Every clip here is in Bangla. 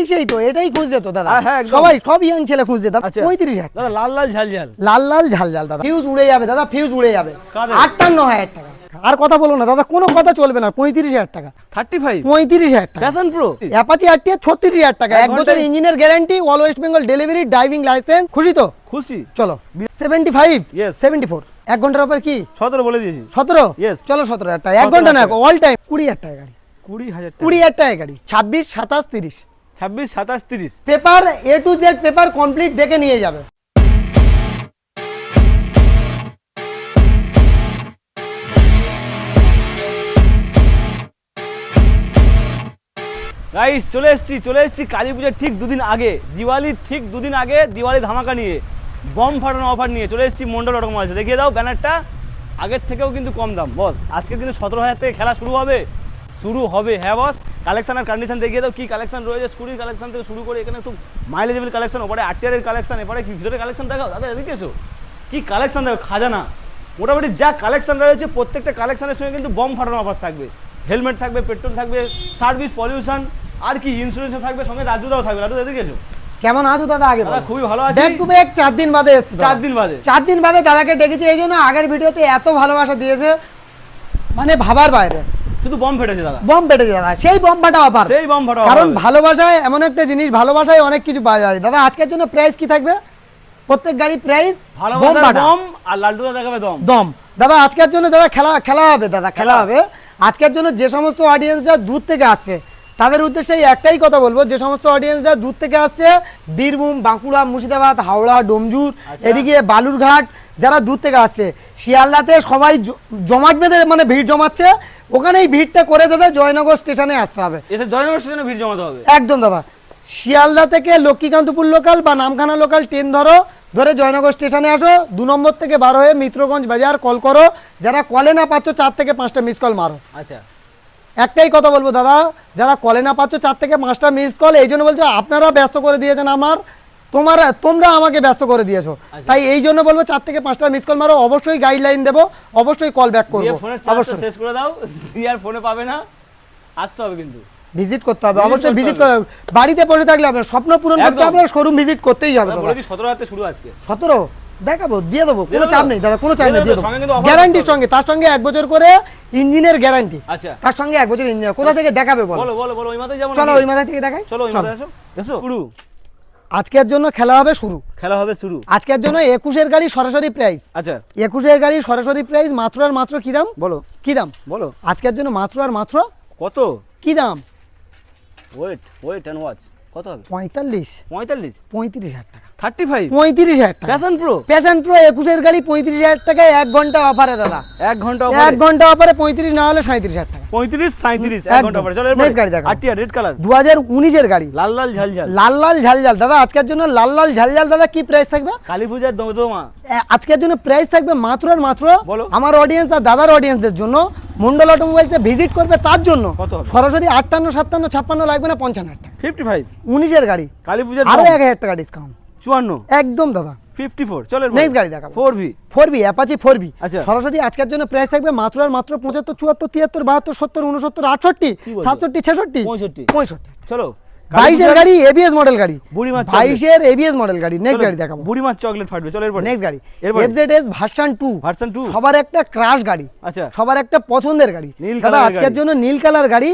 এই সেই তো এটাই খুঁজছে তো দাদা। হ্যাঁ, হ্যাঁ। সবাই সব ইয়াং ছেলে খুঁজছে দাদা। আচ্ছা। পঁয়ত্রিশ হাজার। দাদা লাল লাল ঝাল ঝাল। লাল লাল ঝাল ঝাল দাদা। ফিউজ উড়ে যাবে দাদা ফিউজ উড়ে যাবে। আটান্ন হাজার টাকা। আর কথা বলো না দাদা কোনো কথা চলবে না পঁয়ত্রিশ হাজার টাকা। থার্টি ফাইভ পঁয়ত্রিশ হাজার টাকা। Passion Pro Apache R T ছত্রিশ হাজার টাকা। এক বছর ইঞ্জিনের guarantee all West Bengal delivery driving licence খুশি তো? খুশি। চলো। সেভেন্টি ফাইভ সেভেন্টি ফোর এক ঘণ্টার উপর কি? সতেরো বলে দিয়েছি। সতেরো? চলো সতেরো হাজার টাকা। এক ঘণ্টা না অল টাইম কুড়ি হাজার টাকা গাড়ি। কুড়ি হাজার কুড়ি হাজার টাকা গাড়ি। ছাব্বিশ সাতাশ তিরিশ। ছাব্বিশ সাতাশ তিরিশ। Paper A to Z paper complete দেখে নিয়ে যাবে। গাইস চলে এসেছি চলে এসেছি কালী পুজোর ঠিক দুদিন আগে। দিওয়ালির ঠিক দুদিন আগে দিওয়ালি ধামাকা নিয়ে বম ফাটানো অফার নিয়ে চলে এসেছি মন্ডল অটোম আছে দেখিয়ে দাও ব্যানারটা আগের থেকেও কিন্তু কম দাম। বস আজকের দিনে সতেরো হাজার থেকে খেলা শুরু হবে। শুরু হবে হ্যাঁ বস। কালেকশন আর কন্ডিশন দেখিয়ে দাও কি কালেকশন রয়েছে স্কুটির কালেকশন থেকে শুরু করে এখানে একটু মাইলেজেবল কালেকশন ওপরে আটিয়ারের কালেকশন এরপরে কি ভিতরে কালেকশন দেখাও? দাদা এদিকে এসো। কি কালেকশন দেখো খাজানা। মোটামুটি যা কালেকশন রয়েছে প্রত্যেকটা কালেকশনের সঙ্গে কিন্তু বম ফাটানো অফার থাকবে। হেলমেট থাকবে পেট্রোল থাকবে সার্ভিস পলিউশন আর কি ইন্স্যুরেন্সও থাকবে সঙ্গে রাজুদাও থাকবে। রাজু এদিকে এসো। কেমন আছো দাদা আগে দাদা খুবই ভালো আছি। ব্যাক টু ব্যাক চার দিন বাদে এসছে চার দিন বাদে। চার দিন বাদে দাদাকে ডেকেছি এই জন্য আগের ভিডিওতে এত ভালোবাসা দিয়েছে মানে ভাবার বাইরে। শুধু বম ফেটেছে দাদা। বম ফেটেছে দাদা সেই বম ফাটা অফার সেই বম ফাটা কারণ ভালোবাসায় এমন একটা জিনিস ভালোবাসায় অনেক কিছু পাওয়া যায়। দাদা আজকের জন্য প্রাইস কি থাকবে? প্রত্যেক গাড়ি প্রাইস বম ফাটা বম আর লাড্ডুদা দেখাবে দম। দম। দাদা আজকের জন্য দাদা খেলা খেলা হবে দাদা খেলা হবে। আজকের জন্য যে সমস্ত অডিয়েন্সরা দূর থেকে আসছে তাদের উদ্দেশ্যে একটাই কথা বলব যে সমস্ত অডিয়েন্সরা দূর থেকে আসছে বীরভূম বাঁকুড়া মুর্শিদাবাদ হাওড়া ডোমজুর আচ্ছা। এদিকে বালুরঘাট যারা দূর থেকে আসছে শিয়ালদাতে সবাই জমাট বেঁধে মানে ভিড় জমাচ্ছে ওখানেই ভিড়টা করে দাদা জয়নগর স্টেশনে আসতে হবে। এসে জয়নগর স্টেশনে ভিড় জমাতে হবে? একদম দাদা। শিয়ালদা থেকে লক্ষ্মীকান্তপুর লোকাল বা নামখানা লোকাল ট্রেন ধরো ধরে জয়নগর স্টেশনে আসো দু নম্বর থেকে বারো হয়ে মিত্রগঞ্জ বাজার কল করো যারা কলে না পাচ্ছ চার থেকে পাঁচটা মিস কল মারো। আচ্ছা। একটাই কথা বলব দাদা যারা কলে না পাচ্ছ চার থেকে পাঁচটা মিস কল এই জন্য বলছো আপনারা ব্যস্ত করে দিয়েছেন আমার তোমার তোমরা আমাকে ব্যস্ত করে দিয়েছ। আচ্ছা। তাই এই জন্য বলব চার থেকে পাঁচটা মিস কল মারো অবশ্যই গাইডলাইন দেবো অবশ্যই কল ব্যাক করব। অবশ্যই। শেষ করে দাও আর ফোনে পাবে না আসতে হবে কিন্তু। ভিজিট করতে হবে অবশ্যই করতে ভিজিট হবে। বাড়িতে বসে থাকলে আপনার স্বপ্ন পূরণ করতে। হবে শোরুম ভিজিট করতেই হবে সতেরো হাতে শুরু আজকে। সতেরো? দেখাবো দিয়ে দেবো কোনো চাপ নেই দাদা কোনো চাপ নেই দিয়ে দেবো, গ্যারান্টির সঙ্গে তার সঙ্গে এক বছর করে ইঞ্জিনের গ্যারান্টি আচ্ছা। তার সঙ্গে এক বছর ইঞ্জিন কোথা থেকে দেখাবে বলো? বলো বলো ওই মাথায় যাব চলো ওই মাথা থেকে দেখাই। চলো ওই। মাথায় এসো এসো। শুরু। আজকের জন্য খেলা হবে শুরু। খেলা হবে শুরু। আজকের জন্য একুশের গাড়ি সরাসরি প্রাইস আচ্ছা। একুশের গাড়ি সরাসরি প্রাইস মাত্র আর মাত্র কি দাম? বলো। কি দাম? বলো। আজকের জন্য মাত্র আর মাত্র কত? কি দাম? ওয়েট ওয়েট অ্যান্ড ওয়াচ কত হবে? পঁয়তাল্লিশ। পঁয়তাল্লিশ? পঁয়ত্রিশ হাজার টাকা। থার্টি ফাইভ পঁয়ত্রিশ হাজার প্যাশন প্রো প্যাশন প্রো একুশের গাড়ি পঁয়ত্রিশ হাজার টাকায় এক ঘণ্টা অফারে দাদা। এক ঘণ্টা এক ঘণ্টা অফারে পঁয়ত্রিশ না হলে সাঁত্রিশ হাজার টাকা। পঁয়ত্রিশ সাঁত্রিশ এক ঘণ্টা পরে চলো Next গাড়ি দেখাও। আটিয়া রেড কালার দু হাজার উনিশের গাড়ি। লাল লাল ঝাল ঝাল। লাল লাল ঝাল ঝাল। দাদা আজকের জন্য লাল লাল ঝাল ঝাল দাদা কি প্রাইস থাকবে? কালী পূজার দমদমা। আজকের জন্য প্রাইস থাকবে মাত্র আর মাত্র বলো। আমার অডিয়েন্স আর দাদার অডিয়েন্সদের জন্য। মন্ডল অটোমোবাইলসে ভিজিট করবে তার জন্য। কত সরাসরি আটান্ন সাতান্ন ছাপ্পান্ন লাগবে না পঞ্চান্ন হাজার টাকা। ফিফটি ফাইভ উনিশের গাড়ি। কালী পূজার আরও এক হাজার টাকা ডিসকাউন্ট চুয়ান্ন। একদম দাদা। Fifty four. চলো Next গাড়ি দেখাবো। Four V. Four B Apache four B আচ্ছা। সরাসরি আজকের জন্য প্রাইস থাকবে মাত্র আর মাত্র পঁচাত্তর চুয়াত্তর তিয়াত্তর বাহাত্তর সত্তর উনসত্তর আটষট্টি? সাতষট্টি ছেষট্টি পঁয়ষট্টি। পঁয়ষট্টি। চলো। বাইশের গাড়ি এবিএস মডেল গাড়ি। বুড়িমার chocolate। বাইশের এবিএস মডেল গাড়ি। নেক্সট গাড়ি দেখাবো। বুড়িমার চকলেট ফাটবে। চলো এরপর। নেক্সট গাড়ি। FZS version two version two সবার একটা ক্রাশ গাড়ি। আচ্ছা। সবার একটা পছন্দের গাড়ি। নীল দাদা আজকের জন্য নীল কালার গাড়ি।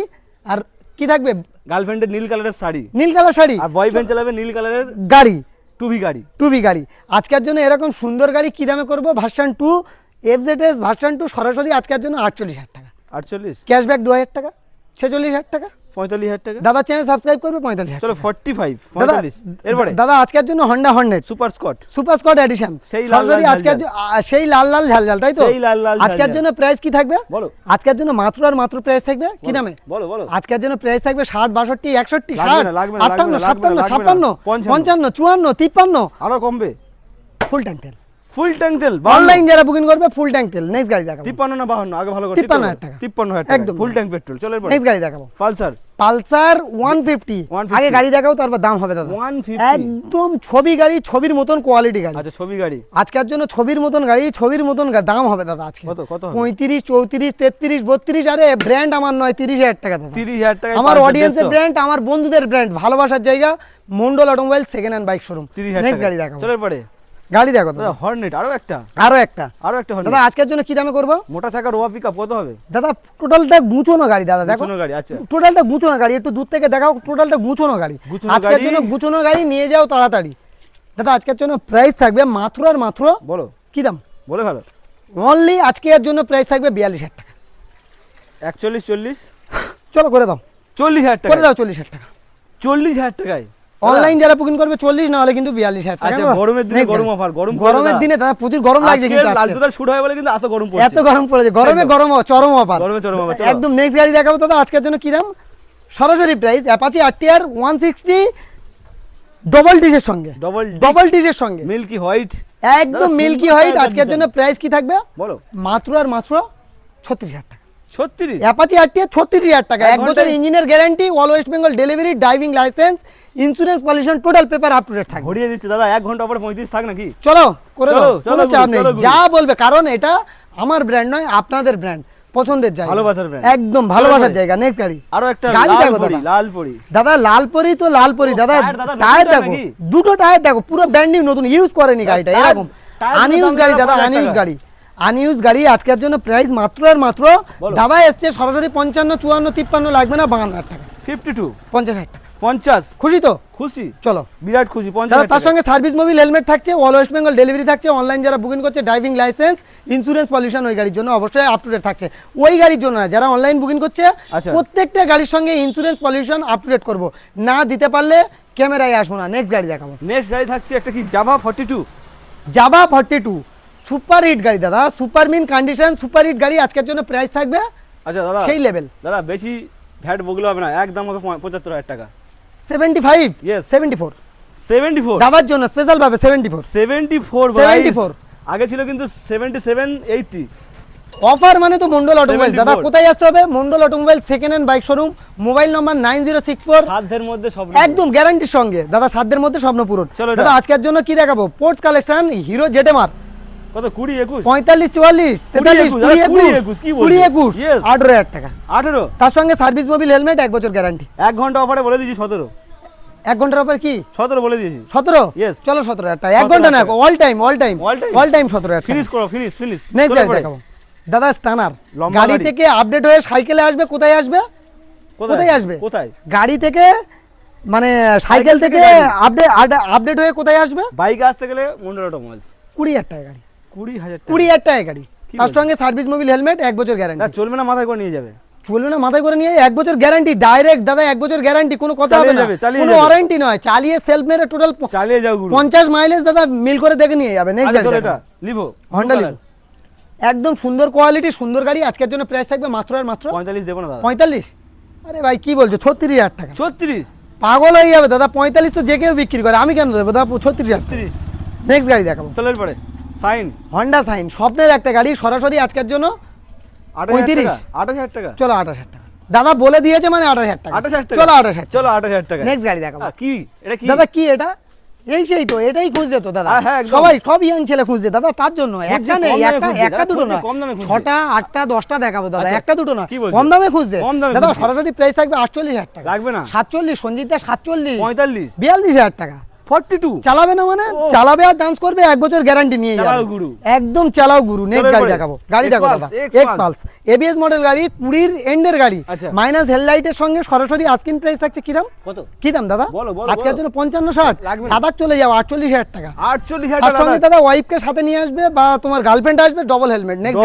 আর কি থাকবে? গার্লফ্রেন্ডের নীল কালারের শাড়ি। নীল কালার শাড়ি। আর বয়ফ্রেন্ড চালাবে নীল কালারের গাড়ি। টুভি গাড়ি। টুভি গাড়ি। আজকের জন্য এরকম সুন্দর গাড়ি কি দামে করব? Version two F Z S version two সরাসরি আজকের জন্য আটচল্লিশ হাজার টাকা। আটচল্লিশ? ক্যাশব্যাক দু হাজার টাকা ছেচল্লিশ হাজার টাকা। পঁয়তাল্লিশ হাজার টাকা? দাদা চ্যানেল সাবস্ক্রাইব করবে পঁয়তাল্লিশ চলো ফর্টি ফাইভ পঁয়তাল্লিশ এরপরে? দাদা আজকের জন্য হন্ডা হন্ড্রেড সুপার স্কট সুপার স্কট এডিশন সেই লাল লাল সরাসরি ঝাল আজকের ঝাল। সেই লাল লাল ঝাল ঝাল তাই তো? সেই লাল লাল আজকের জন্য প্রাইস কি থাকবে? বলো। আজকের জন্য মাত্র আর মাত্র প্রাইস থাকবে? কি দামে বলো বলো। আজকের জন্য প্রাইস থাকবে ষাট বাষট্টি একষট্টি ষাট না, লাগবে না, আটান্ন সাতান্ন ছাপ্পান্ন পঞ্চান্ন। চুয়ান্ন তিপ্পান্ন। আরও কমবে। ফুল ট্যাঙ্ক তেল। ফুল ট্যাঙ্ক তেল অনলাইন যারা বুকিং করবে ফুল ট্যাঙ্ক তেল। নেক্সট গাড়ি দেখাবো। তিপ্পান্ন না বাহান্ন? আগে ভালো করে তিপ্পান্ন হাজার টাকা। তিপ্পান্ন হাজার একদম। ফুল ট্যাঙ্ক পেট্রোল চলো নেক্সট গাড়ি দেখাবো। Pulsar Pulsar one fifty. 150 আগে গাড়ি দেখাও তারপর দাম হবে দাদা। একদম ছবি গাড়ি ছবির মতন কোয়ালিটি গাড়ি। আচ্ছা ছবি গাড়ি। আজকের জন্য ছবির মতন গাড়ি ছবির মতন দাম হবে দাদা আজকে। কত কত পঁয়ত্রিশ চৌত্রিশ তেত্রিশ বত্রিশ আরে ব্র্যান্ড আমার নয় তিরিশ হাজার টাকা দাদা। তিরিশ হাজার টাকা আমার অডিয়েন্সের ব্র্যান্ড আমার বন্ধুদের ব্র্যান্ড ভালোবাসার জায়গা Mondal automobile second hand bike showroom next গাড়ি দেখাবো। চলে পরে। গাড়ি দেখো দাদা হর্নেট আরও একটা? আরও একটা। আরও একটা দাদা আজকের জন্য কি দামে করব? মোটা চাকা রোয়া পিকআপ কত হবে? দাদা টোটালটা গুছোনো গাড়ি দাদা দেখো। গাড়ি আচ্ছা। টোটালটা গুছোনো গাড়ি একটু দূর থেকে দেখাও টোটালটা গুছোনো গাড়ি। আজকের জন্য গুছোনো গাড়ি নিয়ে যাও তাড়াতাড়ি। দাদা আজকের জন্য প্রাইস থাকবে মাত্র আর মাত্র বলো। কি দাম? বলে ভালো অনলি আজকের জন্য প্রাইস থাকবে বিয়াল্লিশ হাজার টাকা। একচল্লিশ চল্লিশ? চলো করে দাও। চল্লিশ হাজার টাকা করে দাও চল্লিশ হাজার টাকা। চল্লিশ হাজার টাকায়? অনলাইন যারা বুকিং করবে চল্লিশ না হলে কিন্তু বিয়াল্লিশ হাজার টাকা। আচ্ছা, গরমের দিনে গরম offer, গরম গরমের দিনে দাদা প্রচুর গরম লাগছে কিন্তু আজকে। দুধার শুট হয় বলে কিন্তু এত গরম পড়ছে। এত গরম পড়েছে গরমে একদম। গরম চরম অফার গরমে চরম চলো। একদম নেক্সট গাড়ি দেখাবো দাদা আজকের জন্য কি দাম? সরাসরি price Apache RTR one sixty double ডিসের সঙ্গে। ডবল ডবল ডিসের সঙ্গে। মিল্কি হোয়াইট একদম মিল্কি হোয়াইট আজকের জন্য প্রাইস কি থাকবে? বলো। মাত্র আর মাত্র ছত্রিশ হাজার টাকা। ছত্রিশ। অ্যাপাচি আরটিআর ছত্রিশ হাজার টাকা। এক এক বছর ইঞ্জিনের guarantee all West Bengal delivery driving licence insurance pollution total paper up to date থাকবে। ঘুরিয়ে দিচ্ছে দাদা এক ঘণ্টা পরে পঁয়ত্রিশ থাক নাকি? চলো করে দাও চলো চাপ নেই। যা বলবে কারণ এটা আমার ব্র্যান্ড নয় আপনাদের ব্র্যান্ড পছন্দের জায়গা। ভালোবাসার brand। একদম ভালোবাসার জায়গা নেক্সট গাড়ি। আরও একটা গাড়ি লাল দেখো পরি দাদা। লাল পরি। দাদা লালপরি তো লালপরি দাদা টায়ার দেখো দুটো টায়ার দেখো পুরো ব্র্যান্ড নিউ নতুন ইউজ করেনি গাড়িটা এরকম। আনইউজ গাড়ি দাদা দাদা আনইউজ গাড়ি। আনইউজ গাড়ি আজকের জন্য প্রাইস মাত্র আর মাত্র। দাদা এসছে সরাসরি পঞ্চান্ন চুয়ান্ন তিপ্পান্ন লাগবে না বাহান্ন হাজার টাকা। ফিফটি টু পঞ্চাশ হাজার টাকা। পঞ্চাশ। খুশি তো? খুশি। চলো। বিরাট খুশি পঞ্চাশ তার সঙ্গে সার্ভিস মোবিল হেলমেট থাকছে অল ওয়েস্ট বেঙ্গল ডেলিভারি থাকছে অনলাইন যারা বুকিং করছে ড্রাইভিং লাইসেন্স ইন্স্যুরেন্স পলিউশন ওই গাড়ির জন্য অবশ্যই আপ টু ডেট থাকছে। ওই গাড়ির জন্য না যারা অনলাইন বুকিং করছে আচ্ছা। প্রত্যেকটা গাড়ির সঙ্গে insurance pollution up to date করব। না দিতে পারলে ক্যামেরায় আসব না। নেক্সট গাড়ি দেখাবো। নেক্সট গাড়ি থাকছে একটা কি? Jawa forty two Jawa forty two super hit গাড়ি দাদা। Super mint condition super hit গাড়ি আজকের জন্য প্রাইস থাকবে আচ্ছা দাদা সেই লেভেল দাদা বেশি ভ্যাট বগলে হবে না একদম হবে পঁচাত্তর হাজার টাকা। Seventy five. Seventy four seventy four দাবার জন্য স্পেশাল ভাবে সেভেন্টি ফোর সেভেন্টি ফোর 74 আগে ছিল কিন্তু সেভেন্টি সেভেন এইটটি অফার মানে তো মন্ডল অটোমোবাইল দাদা কোথায় আসতে হবে? Mondal automobile second hand bike showroom mobile number nine zero six four সাধ্যের মধ্যে সব একদম গ্যারান্টির সঙ্গে। দাদা সাধ্যের মধ্যে স্বপ্ন পূরণ। চলো দাদা আজকের জন্য কি দেখাবো? স্পোর্টস কালেকশন হিরো জেটেমার কত? কি. টাকা। তার সঙ্গে সার্ভিস মোবিল হেলমেট এক বছর গ্যারান্টি এক ঘণ্টা অফারে বলে এক ঘণ্টার উপর কি? সতেরো বলে দিয়েছি। সতেরো? Yes. চলো সতেরো হাজার এক ঘণ্টা না all time all time all time সতেরো হাজার ফিনিশ করো ফিনিশ ফিনিশ নেক্সট গাড়ি দেখাবো। দাদা স্টানার গাড়ি। থেকে আপডেট হয়ে সাইকেলে আসবে কোথায় আসবে? কোথায়? আসবে? কোথায়? গাড়ি থেকে মানে সাইকেল থেকে থেকে আপডেট আপডেট হয়ে কোথায় আসবে? বাইক আসতে গেলে মন্ডল অটোমোবাইলস কুড়ি হাজার টাকা গাড়ি। কুড়ি হাজার টাকা। কুড়ি হাজার টাকা গাড়ি। তার সঙ্গে সার্ভিস মোবিল হেলমেট এক বছর গ্যারান্টি চলবে না মাথায় করে নিয়ে যাবে। চলবে না মাথায় করে নিয়ে এক বছর গ্যারান্টি ডাইরেক্ট দাদা এক বছর গ্যারান্টি কোনো কথা হবে না। কোনো ওয়ারেন্টি নয় চালিয়ে সেলফ মেরে টোটাল চালিয়ে যাও পঞ্চাশ মাইলেজ দাদা মিল করে দেখে নিয়ে যাবে নেক্সট আচ্ছা চলো এটা লিভো একদম সুন্দর কোয়ালিটি সুন্দর গাড়ি আজকের জন্য প্রাইস থাকবে মাত্র আর মাত্র? পঁয়তাল্লিশ দেবো না দাদা। পঁয়তাল্লিশ? আরে ভাই কি বলছো? ছত্রিশ হাজার টাকা। ছত্রিশ? পাগল হয়ে যাবে দাদা পঁয়তাল্লিশ তো যে কেউ বিক্রি করে আমি কেন দেবো? দাদা ছত্রিশ হাজার তিরিশ নেক্সট গাড়ি দেখাবো। চলো এরপরে। সাইন হন্ডা সাইন স্বপ্নের একটা গাড়ি সরাসরি আজকের জন্য আঠাশ হাজার 35? টাকা আঠাশ হাজার টাকা। চলো আঠাশ হাজার টাকা। দাদা বলে দিয়েছে মানে আঠাশ হাজার টাকা। আঠাশ হাজার টাকা। চলো আঠাশ হাজার চলো আঠাশ হাজার টাকা। নেক্সট গাড়ি দেখাবো। কি? এটা কি? দাদা কি এটা? এই সেই তো এটাই খুঁজছে তো দাদা। হ্যাঁ। সবাই সব ইয়াং ছেলে খুঁজছে। দাদা তার জন্য। একটা নেই একটা একটা দুটো না কম দামে ছটা আটটা দশটা দেখাবো দাদা। আচ্ছা, একটা দুটো না কম দামে খুঁজছে। দাদা সরাসরি প্রাইস থাকবে আটচল্লিশ হাজার টাকা। লাগবে না। সাতচল্লিশ সঞ্জিত দা সাতচল্লিশ। পঁয়তাল্লিশ। বিয়াল্লিশ হাজার টাকা। ফর্টি টু চালাবে না মানে। চালাবে আর ডান্স করবে এক বছর গ্যারান্টি নিয়ে চালাও যাবে। গুরু। একদম চালাও গুরু। নেক্সট গাড়ি দেখাবো। গাড়ি দেখো দাদা এক্স পালস এবিএস মডেল গাড়ি কুড়ির এন্ডের গাড়ি। আচ্ছা। মাইনাস হেডলাইটের সঙ্গে সরাসরি আস্কিন প্রাইস থাকছে কিরাম? কত? কি দাম দাদা? আজকের জন্য পঞ্চান্ন ষাট। দাদা চলে যাও আটচল্লিশ হাজার টাকা। আটচল্লিশ হাজার সঙ্গে দাদা। ওয়াইফকে সাথে নিয়ে আসবে বা তোমার গার্লফ্রেন্ড আসবে ডবল হেলমেট নেক্সট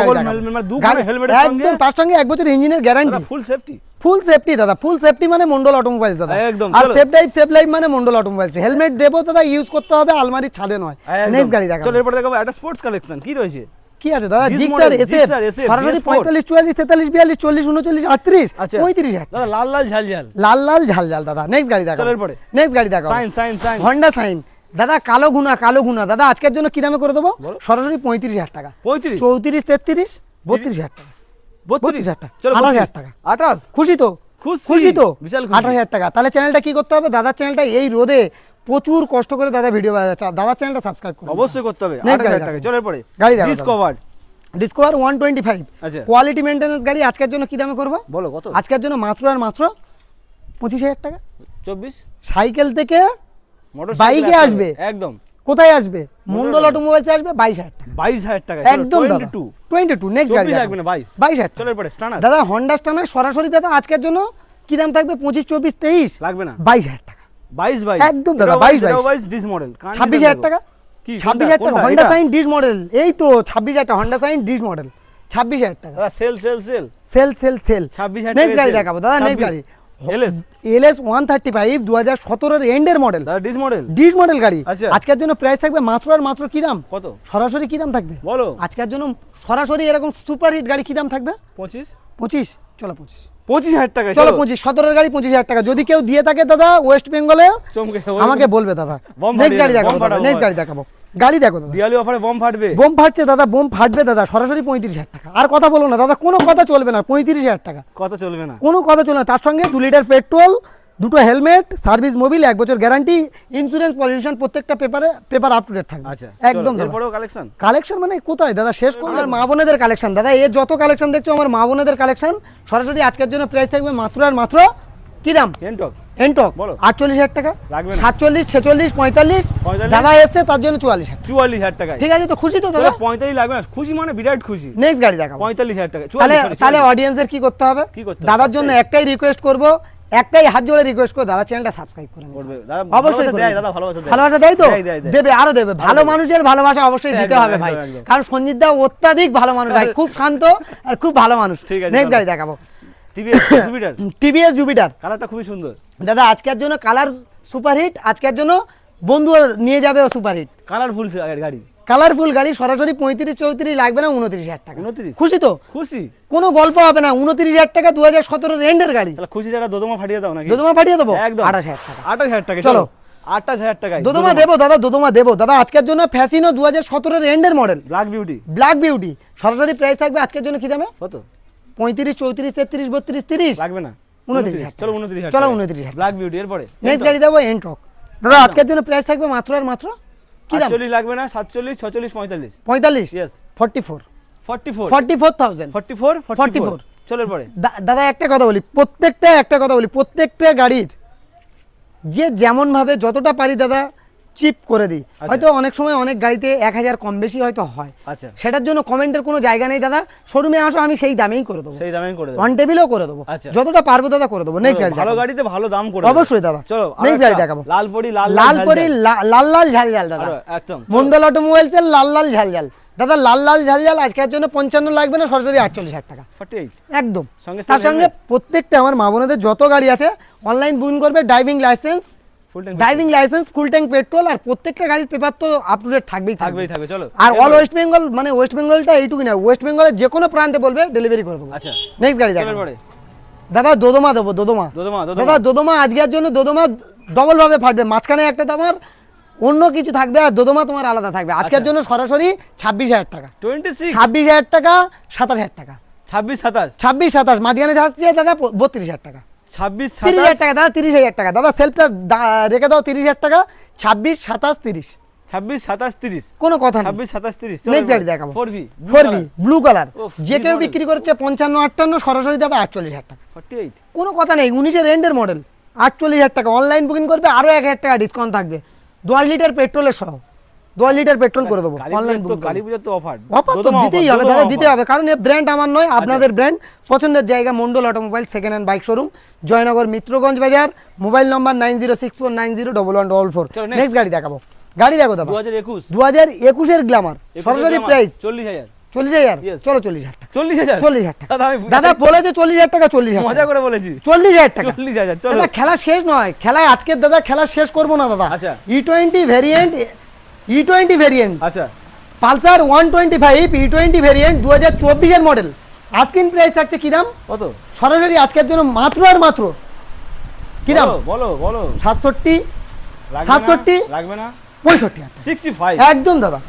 helmet, মানে? একদম তার সঙ্গে এক বছর ইঞ্জিনের guarantee full safety full safety দাদা। ফুল সেফটি মানে মন্ডল অটোমোবাইলস দাদা। একদম, আর সেফ লাইফ সেফ লাইফ মানে মন্ডল অটোমোবাইলস হেলমেট দেবো দাদা ইউজ করতে হবে আলমারির ছাদে নয়। নেক্সট গাড়ি দেখা চলো এরপরে দেখাবো একটা স্পোর্টস কালেকশন কি রয়েছে? কি আছে দাদা? Gixxer model, SF Gixxer, SF, সরাসরি BS4 পঁয়তাল্লিশ চুয়াল্লিশ তেতাল্লিশ বিয়াল্লিশ চল্লিশ উনচল্লিশ আটত্রিশ আচ্ছা। পঁয়ত্রিশ হাজার। দাদা লাল লাল ঝাল ঝাল। লাল লাল ঝাল ঝাল দাদা। নেক্সট গাড়ি দেখা চলো এরপরে। নেক্সট গাড়ি দেখা Shine Shine Shine Honda Shine দাদা কালো গুনা কালো গুনা। দাদা আজকের জন্য কি দামে করে দেবো? সরাসরি পঁয়ত্রিশ হাজার টাকা। পঁয়ত্রিশ? চৌত্রিশ তেত্রিশ বত্রিশ হাজার টাকা। বত্রিশ। হাজার টাকা। আঠাশ হাজার টাকা। আঠাশ খুশি তো? খুশি। খুশি তো? বিশাল আঠাশ হাজার টাকা। তাহলে চ্যানেলটা কি করতে হবে? দাদার চ্যানেলটা এই রোদে প্রচুর কষ্ট করে দাদা ভিডিও বানাচ্ছে দাদার চ্যানেলটা সাবস্ক্রাইব করুন। অবশ্যই করতে হবে। আঠাশ হাজার টাকা। চলে পরে গাড়ি Discover Discover one twenty five. Quality maintenance গাড়ি আজকের জন্য কি দামে করব? বলো কত? আজকের জন্য মাত্র আর মাত্র পঁচিশ হাজার টাকা। চব্বিশ? সাইকেল থেকে বাইকে আসবে। একদম। কোথায় আসবে? মন্ডল অটোমোবাইলসে আসবে? বাইশ হাজার টাকা। বাইশ হাজার টাকা একদম দাদা। টোয়েন্টি টু নেক্সট গাড়ি লাগবে না বাইশ। বাইশ হাজার। চলে পরে স্টানার। দাদা হন্ডা স্টানার সরাসরি দাদা আজকের জন্য কি দাম থাকবে? পঁচিশ চব্বিশ তেইশ? লাগবে না। বাইশ হাজার টাকা। বাইশ বাইশ। একদম দাদা, 22, বাইশ ডিস মডেল ছাব্বিশ হাজার টাকা? কি ছাব্বিশ হাজার টাকা হন্ডা সাইন ডিস মডেল এই তো ছাব্বিশ হাজার টাকা হন্ডা সাইন ডিস মডেল ছাব্বিশ হাজার টাকা। Sale sale sale sale sale sale ছাব্বিশ হাজার নেক্সট গাড়ি দেখাবো। দাদা নেক্সট গাড়ি। LS L S one thirty five দু হাজার সতেরোর এন্ডের মডেল দাদা ডিস মডেল ডিস মডেল গাড়ি। আচ্ছা। আজকের জন্য প্রাইস থাকবে মাত্র আর মাত্র কি দাম? কত? সরাসরি কি দাম থাকবে? বলো। আজকের জন্য সরাসরি এরকম সুপার হিট গাড়ি কি দাম থাকবে? পঁচিশ। পঁচিশ। চলো পঁচিশ। পঁচিশ হাজার টাকা চলো পঁচিশ। সতেরোর গাড়ি পঁচিশ হাজার টাকা। যদি কেউ দিয়ে থাকে দাদা ওয়েস্ট বেঙ্গলে আমাকে বলবে দাদা। নেক্সট গাড়ি দেখাবো নেক্সট গাড়ি দেখাবো। গাড়ি দেখো দাদা। দিওয়ালি অফারে বম ফাটবে। বোম ফাটছে দাদা বোম ফাটবে দাদা সরাসরি পঁয়ত্রিশ হাজার টাকা। আর কথা বলো না দাদা কোনো কথা চলবে না পঁয়ত্রিশ হাজার টাকা। কথা চলবে না। কোনো কথা চলবে না তার সঙ্গে দু লিটার পেট্রোল দুটো হেলমেট সার্ভিস মোবিল এক বছর গ্যারান্টি ইন্স্যুরেন্স পলিউশন প্রত্যেকটা পেপারে পেপার আপ টু ডেট থাকবে। আচ্ছা একদম কালেকশন কালেকশন মানে কোথায়? দাদা শেষ আর মা বোনেদের কালেকশন দাদা এর যত কালেকশন দেখছ আমার মা বোনেদের কালেকশন সরাসরি আজকের জন্য প্রাইস থাকবে মাত্র আর মাত্র কি দাম? এনটক। আটচল্লিশ হাজার টাকা লাগবে সাতচল্লিশ ছেচল্লিশ পঁয়তাল্লিশ। দাদা এসছে তার জন্য চুয়াল্লিশ চুয়াল্লিশ হাজার টাকায়। ঠিক আছে তো খুশি তো দাদা? পঁয়তাল্লিশ লাগবে না। খুশি মানে বিরাট খুশি। নেক্সট গাড়ি দেখাবো। পঁয়তাল্লিশ হাজার টাকা। তাহলে তাহলে অডিয়েন্সের কি করতে হবে? কি করতে দাদার জন্য একটাই রিকোয়েস্ট করব। একটাই হাত জোড়ে রিকোয়েস্ট করব দাদা চ্যানেলটা সাবস্ক্রাইব করে অবশ্যই ভালোবাসা দেয় তো। দেবে আরও দেবে। ভালো মানুষের ভালোবাসা অবশ্যই দিতে হবে ভাই। কারণ সঞ্জিত দা অত্যাধিক ভালো মানুষ ভাই। খুব শান্ত আর খুব ভালো মানুষ। ঠিক আছে, নেক্সট গাড়ি দেখাবো। টিভিএস জুপিটার টিভিএস জুপিটার কালারটা খুবই সুন্দর। দাদা আজকের জন্য কালার সুপারহিট আজকের জন্য বন্ধু নিয়ে যাবে ও সুপারহিট কালারফুল গাড়ি। কালারফুল গাড়ি সরাসরি পঁয়ত্রিশ চৌত্রিশ লাগবে না উনত্রিশ হাজার টাকা। 29? খুশি তো? খুশি? কোনো গল্প হবে না উনত্রিশ হাজার টাকা দু হাজার সতেরো রেন্ডের গাড়ি। খুশি যারা দোদমা ফাটিয়ে দাও নাকি? দোদমা পাঠিয়ে দেবো? একদম। আঠাশ হাজার টাকা। আঠাশ হাজার টাকা চলো। আঠাশ হাজার টাকায়। দোদমা দেবো দাদা দোদমা দেবো। দাদা আজকের জন্য ফ্যাসিনো দু হাজার সতেরোর এন্ডের model black beauty black beauty সরাসরি প্রাইস থাকবে আজকের জন্য কি দামে? কত? পঁয়ত্রিশ চৌত্রিশ তেত্রিশ বত্রিশ তিরিশ? লাগবে না। উনত্রিশ চলো উনত্রিশ চলো উনত্রিশ ব্ল্যাক বিউটি এরপরে। নেক্সট গাড়ি দেবো এন্ট্রক দাদা আজকের জন্য প্রাইস থাকবে মাত্র আর মাত্র? কি দাম? আটচল্লিশ লাগবে না সাতচল্লিশ ছচল্লিশ পঁয়তাল্লিশ। পঁয়তাল্লিশ? Yes forty four forty four forty four thousand forty four forty 44 four চলো এরপরে। দাদা একটা কথা বলি। প্রত্যেকটা একটা কথা বলি। প্রত্যেকটা গাড়ির যে যেমন ভাবে যতটা পারি দাদা চিপ করে দিই। হয়তো অনেক সময় অনেক গাড়িতে এক হাজার কম বেশি হয়তো হয়। আচ্ছা। সেটার জন্য কমেন্টের কোনো জায়গা নেই দাদা। শোরুমে আসো আমি সেই দামেই করে দেবো। সেই দামে আমি করে দেবো। অন টেবিলও করে দেবো। আচ্ছা। যতটা পারব দাদা করে দেবো। নেক্সট গাড়ি ভালো গাড়িতে ভালো দাম করে। অবশ্যই দাদা। চলো নেক্সট গাড়ি দেখাবো। লাল পরি লাল লাল পরি। লাল। লাল ঝাল ঝাল দাদা। একদম। মন্ডল অটোমোবাইলস এর লাল লাল ঝাল ঝাল। দাদা লাল লাল ঝাল ঝাল আজকের জন্য পঞ্চান্ন লাগবে না সরাসরি আটচল্লিশ হাজার টাকা। একদম। তার সঙ্গে প্রত্যেকটা আমার মা বোনেদের যত গাড়ি আছে অনলাইন বুকিং করবে driving licence driving licence full tank petrol আর প্রত্যেকটা গাড়ির পেপার তো আপ টু ডেট থাকবেই থাকবে। থাকবেই থাকবে চলো। আর অল ওয়েস্ট বেঙ্গল মানে ওয়েস্ট বেঙ্গলটা এইটুকু না ওয়েস্ট বেঙ্গলের যে কোনো প্রান্তে বলবে ডেলিভারি করে দেবো। আচ্ছা। নেক্সট গাড়ি দেখো দাদা দোদমা দেবো দোদমা। দোদমা দাদা দোদমা আজকের জন্য দোদমা ডবল ভাবে ফাটবে মাঝখানে একটা তোমার অন্য কিছু থাকবে আর দোদমা তোমার আলাদা থাকবে। আজকের আচ্ছা। জন্য সরাসরি ছাব্বিশ হাজার টাকা। টোয়েন্টি সিক্স ছাব্বিশ হাজার টাকা সাতাশ হাজার টাকা। ছাব্বিশ সাতাশ। ছাব্বিশ সাতাশ মাঝখানে যাচ্ছে দাদা বত্রিশ হাজার টাকা। ছাব্বিশ তিরিশ হাজার টাকা দাদা তিরিশ হাজার টাকা। দাদা সেলফটা রেখে দাও তিরিশ হাজার টাকা। ছাব্বিশ সাতাশ তিরিশ। ছাব্বিশ সাতাশ তিরিশ। কোনো কথা ছাব্বিশ সাতাশ তিরিশ। নেক্সট গাড়ি দেখাবো। Four V four B blue colour যে কেউ বিক্রি করছে পঞ্চান্ন আটান্ন সরাসরি দাদা আটচল্লিশ হাজার টাকা। ফর্টি এইট কোনো কথা নেই উনিশের এন্ডের মডেল আটচল্লিশ হাজার টাকা। অনলাইন বুকিং করবে আরও এক হাজার টাকা ডিসকাউন্ট থাকবে। দশ লিটার পেট্রোলের সহ। দশ লিটার পেট্রোল করে দেবো। Online booking Kali offer offer তো দিতেই হবে দাদা দিতে হবে। কারণ এ ব্র্যান্ড আমার নয় আপনাদের ব্র্যান্ড পছন্দের জায়গা Mondal automobile second hand bike showroom Joynagar Mitraganj Bazar mobile number nine zero six four nine zero double one double four next গাড়ি দেখাবো। গাড়ি দেখো দাদা। দু হাজার একুশের গ্লামার সরাসরি প্রাইস চল্লিশ হাজার। চল্লিশ হাজার? চলো চল্লিশ হাজার চল্লিশ হাজার? চল্লিশ হাজার টাকা। দাদা বলেছে চল্লিশ হাজার টাকা চল্লিশ হাজার মজা করে বলেছি। চল্লিশ হাজার টাকা। চল্লিশ হাজার খেলা শেষ নয়। খেলায় আজকের দাদা খেলা শেষ করব না দাদা। আচ্ছা। E twenty variant E twenty variant আচ্ছা। Pulsar one twenty five E twenty variant দু হাজার চব্বিশের মডেল আজকিন প্রাইস থাকছে কি দাম? কত? সরাসরি আজকের জন্য মাত্র আর মাত্র। কি দাম? বলো, বলো সাতষট্টি সাতষট্টি? লাগবে না? পঁয়ষট্টি সিক্সটি ফাইভ একদম দাদা।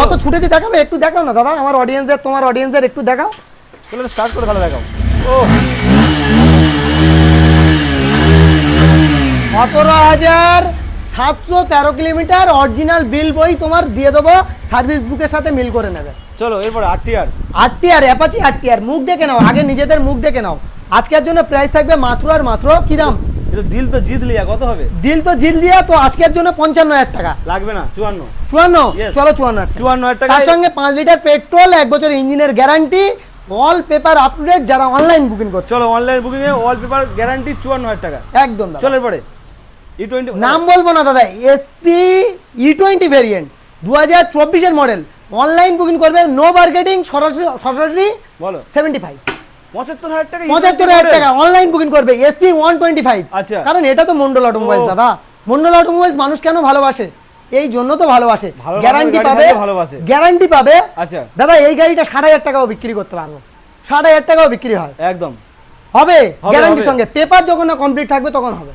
কত ছুটেতে দেখাবে? একটু দেখাও না দাদা। আমার অডিয়েন্সের তোমার অডিয়েন্সের একটু দেখাও। চলো স্টার্ট করে তাহলে দেখাও। ও। সতেরো হাজার সাতশো তেরো কিলোমিটার অরিজিনাল বিল বই তোমার দিয়ে দেবো সার্ভিস বুকের সাথে মিল করে নেবে। চলো এরপরে অ্যাপাচি মুখ দেখে নাও আগে নিজেদের মুখ দেখে নাও। আজকের জন্য প্রাইস থাকবে মাত্র আর মাত্র কি দাম? দিল তো জিত লিয়া কত হবে? দিল তো জিল দিয়া তো আজকের জন্য পঞ্চান্ন হাজার টাকা। লাগবে না চুয়ান্ন। চুয়ান্ন? চলো চুয়ান্ন চুয়ান্ন হাজার টাকা তার সঙ্গে পাঁচ লিটার পেট্রোল এক বছর ইঞ্জিনের guarantee all paper up to date যারা অনলাইন বুকিং করছে। চলো অনলাইন বুকিং এ পেপার গ্যারান্টি চুয়ান্ন হাজার টাকা। একদম। চলো টোয়েন্টি নাম বলব না দাদা এসপি ই টোয়েন্টি ভেরিয়েন্ট দু হাজার চব্বিশের মডেল অনলাইন বুকিং করবে নো মার্কেটিং সরাসরি সরাসরি বলো। সেভেন্টি ফাইভ পঁচাত্তর হাজার টাকা পঁচাত্তর হাজার টাকা অনলাইন বুকিং করবে এসপি ওয়ান টোয়েন্টি ফাইভ আচ্ছা। কারণ এটা তো মন্ডল অটোমোবাইলস দাদা। মন্ডল অটোমোবাইলস মানুষ কেন ভালোবাসে? এই জন্য তো ভালোবাসে। গ্যারান্টি পাবে গ্যারান্টি পাবে। আচ্ছা। দাদা এই গাড়িটা ষাট হাজার টাকাও বিক্রি করতে পারব। ষাট হাজার টাকাও বিক্রি হয়। একদম। হবে। গ্যারান্টির সঙ্গে। পেপার যখন না কমপ্লিট থাকবে তখন হবে।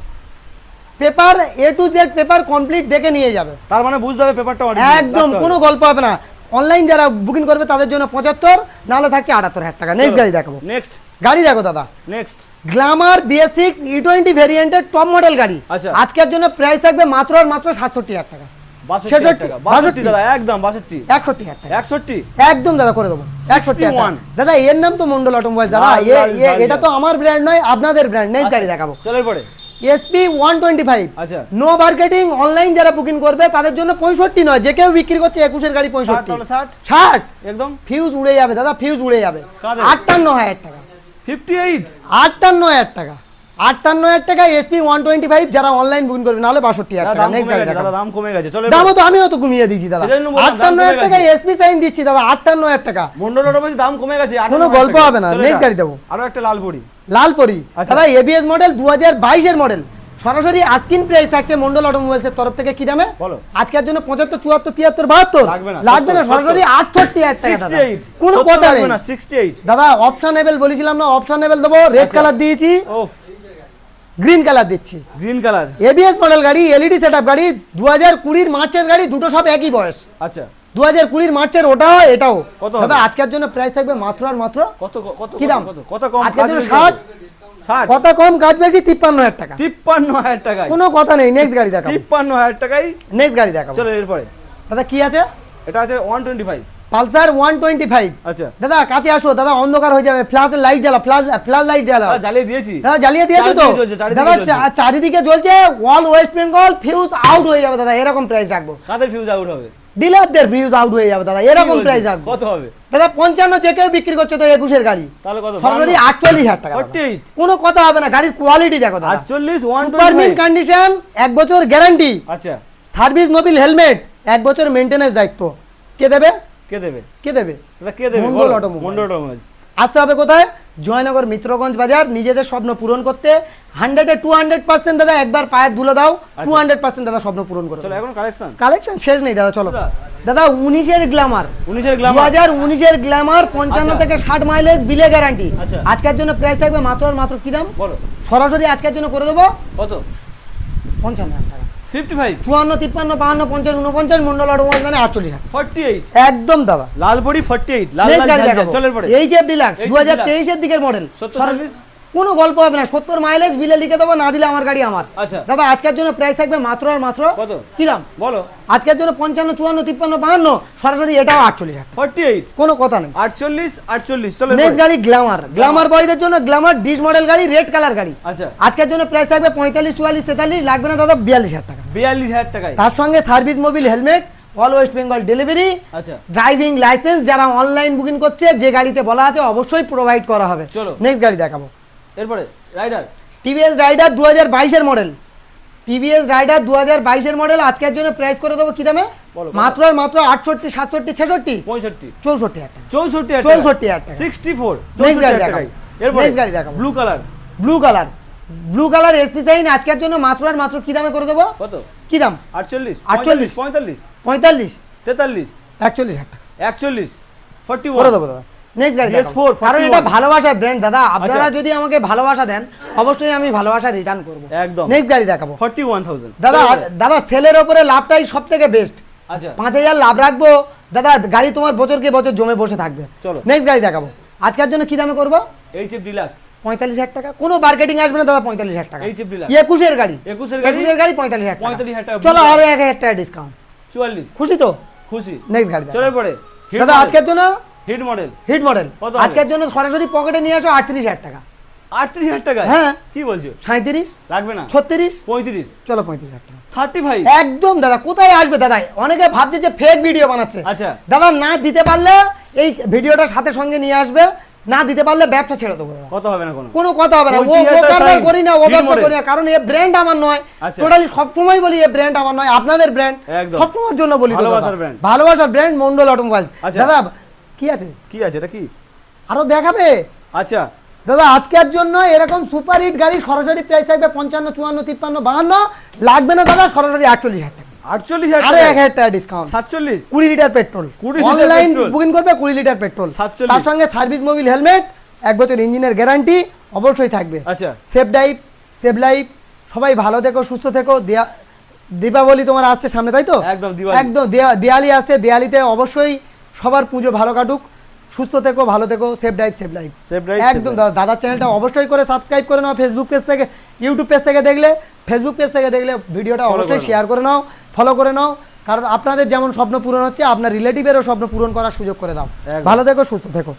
Paper A to Z paper complete দেখে নিয়ে যাবে। তার মানে বুঝতে হবে পেপারটা একদম কোনো গল্প হবে না। অনলাইন যারা বুকিং করবে তাদের জন্য পঁচাত্তর নাহলে থাকছে আটাত্তর হাজার টাকা। নেক্সট গাড়ি দেখাবো। নেক্সট গাড়ি দেখো দাদা। Next Glamour BS six E twenty ভেরিয়েন্টের টপ মডেল গাড়ি। আচ্ছা। আজকের জন্য প্রাইস থাকবে মাত্র আর মাত্র সাতষট্টি হাজার টাকা। বাষট্টি হাজার ছেষট্টি, টাকা। বাষট্টি বাষট্টি। দাদা একদম একষট্টি হাজার টাকা। একষট্টি? একদম দাদা করে দেবো। একষট্টি হাজার টাকা। 61 দাদা এর নাম তো মন্ডল অটোমোবাইল। দাদা এটা তো আমার ব্র্যান্ড নয় আপনাদের ব্র্যান্ড নেই গাড়ি দেখাবো। চলো এরপরে। এসপি ওয়ান টোয়েন্টি ফাইভ আচ্ছা। নো মার্কেটিং অনলাইন যারা বুকিং করবে তাদের জন্য পঁয়ষট্টি নয়। যে কেউ বিক্রি করছে একুশের গাড়ি পঁয়ষট্টি। ষাট একদম। ফিউজ উড়ে যাবে দাদা ফিউজ উড়ে যাবে? আটান্ন হাজার টাকা। ফিফটি এইট আটান্ন হাজার টাকা। আটান্ন হাজার টাকা এসপি ওয়ান টোয়েন্টি ফাইভ যারা অনলাইন বুকিং করবে নাহলে বাষট্টি হাজার টাকা। নেক্সট গাড়ি দাদা দাম কমে গেছে চলো দামও তো আমিও তো কমিয়ে দিচ্ছি দাদা। আটান্ন হাজার টাকা এসপি সাইন দিচ্ছি দাদা আটান্ন হাজার টাকা। মন্ডল অটোমোবাইল দাম কমে গেছে কোনো গল্প হবে না, এটা। গাড়ি দেবো। আরও একটা লাল পরি। লালপরি আচ্ছা। দাদা এবিএস মডেল দু হাজার বাইশের মডেল সরাসরি আস্কিন প্রাইস থাকছে মন্ডল অটোমোবাইলস এর তরফ থেকে কি দামে? বলো। আজকের জন্য পঁচাত্তর চুয়াত্তর তিয়াত্তর বাহাত্তর। লাগবে না, সরাসরি আটষট্টি হাজার টাকা দাদা। এইট কোনো কথা নেই। না সিক্সটি এইট দাদা অপশনেবল বলেছিলাম না অপশনেবল দেবো। রেড আচ্ছা। কালার দিয়েছি। ওফ। গ্রিন কালার দিচ্ছি। গ্রিন কালার এবিএস মডেল গাড়ি এলইডি সেটআপ গাড়ি দু হাজার কুড়ির মার্চের গাড়ি দুটো সব একই বয়স। আচ্ছা। দু হাজার কুড়ির মার্চের ওটাও এটাও। কত দাদা আজকের জন্য প্রাইস থাকবে মাত্র আর মাত্র কত কত কি দাম? কত কত কম আজকের জন্য ষাট? কথা কম কাজ বেশি? তিপ্পান্ন হাজার টাকা। তিপ্পান্ন হাজার টাকায়। কোনো কথা নেই নেক্সট গাড়ি দেখাবো। তিপ্পান্ন হাজার টাকায় নেক্সট গাড়ি দেখাবো। চলো এরপরে। দাদা কি আছে? এটা আছে one twenty five Pulsar one twenty five. আচ্ছা। দাদা কাছে আসো দাদা অন্ধকার হয়ে যাবে ফ্ল্যাশ লাইট জ্বালা ফ্ল্যাশ ফ্ল্যাশ লাইট জ্বালা জ্বালিয়ে দিয়েছি। দাদা জ্বালিয়ে দিয়েছ তো? দাদা চারিদিকে জ্বলছে ওয়াল ওয়েস্ট বেঙ্গল ফিউজ আউট হয়ে যাবে দাদা এরকম প্রাইস রাখব। কাদের ফিউজ আউট হবে? ডিলারদের ফিউজ আউট হয়ে যাবে দাদা এরকম প্রাইস রাখব। কত হবে? দাদা পঞ্চান্ন কেউ বিক্রি করছে তো একুশের গাড়ি। তাহলে কত? সরাসরি আটচল্লিশ হাজার টাকা দাদা। 48 কোনো কথা হবে না গাড়ির কোয়ালিটি দেখো দাদা। আটচল্লিশ ওয়ান কন্ডিশন এক বছর গ্যারান্টি আচ্ছা। সার্ভিস মোবিল হেলমেট এক বছর মেনটেন্যান্স দায়িত্ব। কে দেবে? কে দেবে? কে দেবে? কে দেবে? মন্ডল বলো। অটোমোবাইলস। মন্ডল অটোমোবাইলস আসতে হবে কোথায়? জয়নগর মিত্রগঞ্জ বাজার। নিজেদের স্বপ্ন পূরণ করতে হান্ড্রেডে টু হান্ড্রেড পার্সেন্ট দাদা একবার পায়ের ধুলো দাও। টু হান্ড্রেড পার্সেন্ট দাদা স্বপ্ন পূরণ করে। এখন কালেকশন কালেকশন শেষ নেই দাদা চলো। দাদা। উনিশের গ্ল্যামার উনিশের দু হাজার উনিশের গ্ল্যামার পঞ্চান্ন আচ্ছা। থেকে ষাট মাইলেজ বিলে গ্যারান্টি। আজকের জন্য প্রাইস থাকবে মাত্র মাত্র কি দাম? সরাসরি আজকের জন্য করে দেবো। কত? পঞ্চান্ন হাজার টাকা। ফিফটি ফাইভ চুয়ান্ন তিপ্পান্ন বাহান্ন পঞ্চাশ উনপঞ্চাশ মন্ডল অটোমোবাইল মানে আটচল্লিশ হাজার। ফর্টি এইট একদম দাদা। লালপরি ফর্টি এইট লাল Next লাল গাড়ি ঝাল ঝাল। দেখাবো। চলো এরপরে এই যে ডিলাক্স এই দু হাজার তেইশের দিকের মডেল সত্তর সরাসরি- সার্ভিস কোনো গল্প হবে না। সত্তর মাইলেজ বিলে লিখে দেবো না দিলে আমার গাড়ি আমার। আচ্ছা। দাদা আজকের জন্য প্রাইস থাকবে মাত্র আর মাত্র কত? কি দাম? বলো। আজকের জন্য পঞ্চান্ন চুয়ান্ন তিপ্পান্ন বাহান্ন সরাসরি এটাও আটচল্লিশ ফর্টি এইট কোনো কথা নেই। আটচল্লিশ আটচল্লিশ চলো নেক্সট গাড়ি গ্ল্যামার গ্ল্যামার বয়দের জন্য গ্ল্যামার ডিস মডেল গাড়ি রেড কালার গাড়ি। আচ্ছা। আজকের জন্য প্রাইস থাকবে পঁয়তাল্লিশ চুয়াল্লিশ তেতাল্লিশ লাগবে না দাদা বিয়াল্লিশ হাজার টাকা। বিয়াল্লিশ হাজার টাকায়। তার সঙ্গে service Mobil helmet all West Bengal delivery আচ্ছা। ড্রাইভিং লাইসেন্স যারা অনলাইন বুকিং করছে যে গাড়িতে বলা আছে অবশ্যই প্রোভাইড করা হবে। চলো। নেক্সট গাড়ি দেখাবো। এরপরে রাইডার টিভিএস রাইডার দু হাজার বাইশের মডেল টিভিএস রাইডার দু হাজার বাইশের মডেল আজকের জন্য প্রাইস করে দেবো কি দামে। মাত্র আর মাত্র আটষট্টি সাতষট্টি ছেষট্টি? পঁয়ষট্টি। চৌষট্টি চৌষট্টি চৌষট্টি সিক্সটি ফোর। গাড়ি দেখাবো। Blue colour blue colour blue colour SP Shine আজকের জন্য মাত্র আর মাত্র কি দামে করে দেবো? কত? কি দাম? আটচল্লিশ। আটচল্লিশ। পঁয়তাল্লিশ। পঁয়তাল্লিশ। তেতাল্লিশ। একচল্লিশ হাজার একচল্লিশ। ফর্টি করে দেবো দাদা। নেক্সট গাড়ি কারণ এটা ভালোবাসার ব্র্যান্ড দাদা। আপনারা আচ্ছা। যদি আমাকে ভালোবাসা দেন অবশ্যই আমি ভালোবাসা রিটার্ন করব। একদম। নেক্সট গাড়ি দেখাবো। ফর্টি ওয়ান থাউজেন্ড দাদা দাদা সেলের ওপরে লাভটাই সব বেস্ট আচ্ছা। পাঁচ হাজার লাভ রাখব। দাদা গাড়ি তোমার বছরকে বছর জমে বসে থাকবে। চলো। নেক্সট গাড়ি দেখাবো। আজকের জন্য কি দামে করব? এইচ ডিলাক্স পঁয়তাল্লিশ হাজার টাকা। কোনো মার্কেটিং আসবে না দাদা পঁয়তাল্লিশ হাজার টাকা। একুশের গাড়ি। একুশের গাড়ি? পঁয়তাল্লিশ হাজার টাকা। চলো আরও এক হাজার টাকা ডিসকাউন্ট চুয়াল্লিশ। খুশি তো? খুশি। নেক্সট গাড়ি চলে পড়ে দাদা আজকের জন্য হিট মডেল হিট মডেল আজকের জন্য সরাসরি পকেটে নিয়ে আসো আটত্রিশ হাজার টাকা। আটত্রিশ হাজার টাকা হ্যাঁ। কি বলছো? সাঁত্রিশ লাগবে না। ছত্রিশ? পঁয়ত্রিশ। চলো পঁয়ত্রিশ হাজার টাকা। থার্টি ফাইভ একদম দাদা কোথায় আসবে দাদা? অনেকে ভাবছে যে ফেক ভিডিও বানাচ্ছে। আচ্ছা। দাদা না দিতে পারলে এই সাথে সঙ্গে নিয়ে আসবে। না দিতে পারলে ব্যবসা ছেড়ে দেবো হবে না কোনো। কোনো কথা হবে না। ও কারবার করি না ও ব্যবসা করি না। কারণ এ ব্র্যান্ড আমার নয়। আচ্ছা। টোটালি সবসময় বলি এ ব্র্যান্ড আমার নয় আপনাদের ব্র্যান্ড। সবসময়ের জন্য বলি। ভালোবাসার brand। ভালোবাসার ব্র্যান্ড মন্ডল অটোমোবাইলস আচ্ছা। দাদা কি আছে? কি আছে? এটা কি? আরও দেখাবে? আচ্ছা। দাদা আজকের জন্য এরকম সুপার হিট গাড়ি সরাসরি প্রাইস থাকবে পঞ্চান্ন চুয়ান্ন তিপ্পান্ন বাহান্ন। লাগবে না দাদা সরাসরি আটচল্লিশ হাজার টাকা। আটচল্লিশ হাজার আরও টাকা। এক হাজার টাকা ডিসকাউন্ট সাতচল্লিশ? কুড়ি লিটার পেট্রোল 20 অনলাইন বুকিং করবে কুড়ি লিটার পেট্রোল তার সঙ্গে সার্ভিস মোবিল হেলমেট এক বছর ইঞ্জিনের গ্যারান্টি অবশ্যই থাকবে। আচ্ছা। সেফ লাইফ সেভ লাইফ সবাই ভালো থেকো সুস্থ থেকো। দীপাবলি তোমার আসছে সামনে তাই তো? একদম, দিওয়ালি। একদম দেয়া- দেয়ালি আসছে দেয়ালিতে অবশ্যই সবার পুজো ভালো কাটুক সুস্থ থেকো ভালো থেকো safe drive safe life safe drive একদম দাদার চ্যানেলটা অবশ্যই করে সাবস্ক্রাইব করে নাও ফেসবুক পেজ থেকে ইউটিউব পেজ থেকে দেখলে ফেসবুক পেজ থেকে দেখলে ভিডিওটা অবশ্যই শেয়ার করে নাও ফলো করে নাও কারণ আপনাদের যেমন স্বপ্ন পূরণ হচ্ছে আপনার রিলেটিভেরও স্বপ্ন পূরণ করার সুযোগ করে দাও। ভালো থেকো সুস্থ থেকো।